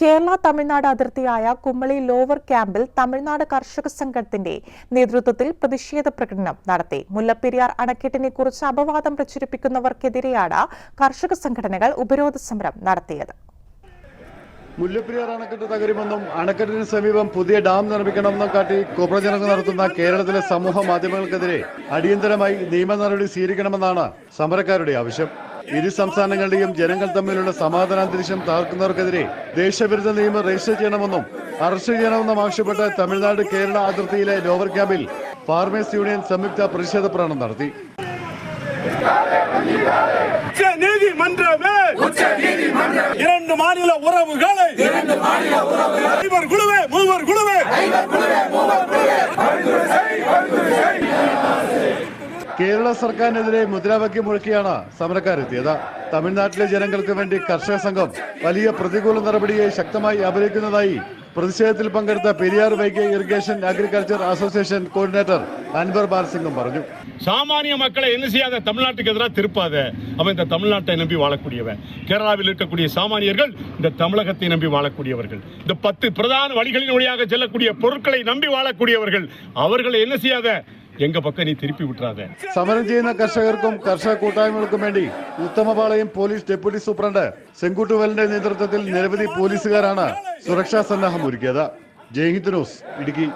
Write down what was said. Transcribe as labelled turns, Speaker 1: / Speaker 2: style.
Speaker 1: കേരള തമിഴ്നാട് അതിർത്തിയായ കുമ്മളി ലോവർ ക്യാമ്പിൽ തമിഴ്നാട് കർഷക സംഘത്തിന്റെ നേതൃത്വത്തിൽ പ്രതിഷേധ പ്രകടനം നടത്തി. മുല്ലപ്പെരിയാർ അണക്കെട്ടിനെ കുറിച്ച് അപവാദം പ്രചരിപ്പിക്കുന്നവർക്കെതിരെയാണ് കർഷക സംഘടനകൾ ഉപരോധ സമരം നടത്തിയത്.
Speaker 2: മുല്ലപ്പെരിയാർ അണക്കെട്ട് തകരുമെന്നും അണക്കെട്ടിന് സമീപം പുതിയ ഡാം നിർമ്മിക്കണമെന്നും കാട്ടി കുപ്രചരണങ്ങൾ നടത്തുന്ന കേരളത്തിലെ സമൂഹ മാധ്യമങ്ങൾക്കെതിരെ അടിയന്തരമായി നിയമ നടപടി സ്വീകരിക്കണമെന്നാണ് സമരക്കാരുടെ ആവശ്യം. ഇരു സംസ്ഥാനങ്ങളുടെയും ജനങ്ങൾ തമ്മിലുള്ള സമാധാനാന്തരീക്ഷം തകർക്കുന്നവർക്കെതിരെ ദേശവിരുദ്ധ നിയമം രജിസ്റ്റർ ചെയ്യണമെന്നും അറസ്റ്റ് ചെയ്യണമെന്നും ആവശ്യപ്പെട്ട് തമിഴ്നാട് കേരള അതിർത്തിയിലെ ലോവർ ക്യാമ്പിൽ ഫാർമേഴ്സ് യൂണിയൻ സംയുക്ത പ്രതിഷേധ പ്രകടനം നടത്തി
Speaker 3: உச்ச நீதிமன்றமே இரண்டு மாநில உறவுகளை ஐவர் குழுவே மூவர் குழுவே
Speaker 2: കേരള സർക്കാരിനെതിരെ മുദ്രാവാക്യം മുഴക്കിയാണ് സമരക്കാരെത്തിയത് തമിഴ്നാട്ടിലെ ജനങ്ങൾക്ക് വേണ്ടി കർഷക സംഘം വലിയ പ്രതികൂല നടപടിയെ ശക്തമായി അപലപിക്കുന്നതായി പ്രതിഷേധത്തിൽ പങ്കെടുത്ത Periyar വൈകെ irrigation agriculture association coordinator Anwar ബാൽസിംഗും പറഞ്ഞു
Speaker 3: சாமானிய மக்களை என்ன செய்யாத தமிழ்நாட்டுக்கு எதிராக திருப்பாத அவன் இந்த தமிழ்நாட்டை நம்பி வாழக்கூடியவன் கேரளாவில் இருக்கக்கூடிய சாமானியர்கள் இந்த தமிழகத்தை நம்பி வாழக்கூடியவர்கள் இந்த பத்து பிரதான வழிகளின் வழியாக செல்லக்கூடிய பொருட்களை நம்பி வாழக்கூடியவர்கள் அவர்களை என்ன செய்யாத എങ്ക പക്ക നീ തിരുപ്പി വിട്ടാതെ.
Speaker 2: സമരം ചെയ്യുന്ന കർഷകർക്കും കർഷക കൂട്ടായ്മകൾക്കും വേണ്ടി ഉത്തമപാളയം പോലീസ് ഡെപ്യൂട്ടി സൂപ്രണ്ട് സെങ്കുട്ടുവലിന്റെ നേതൃത്വത്തിൽ നിരവധി പോലീസുകാരാണ് സുരക്ഷാ സന്നാഹം ഒരുക്കിയത്. ജയ്ഹിന്ദ് ന്യൂസ് ഇടുക്കി.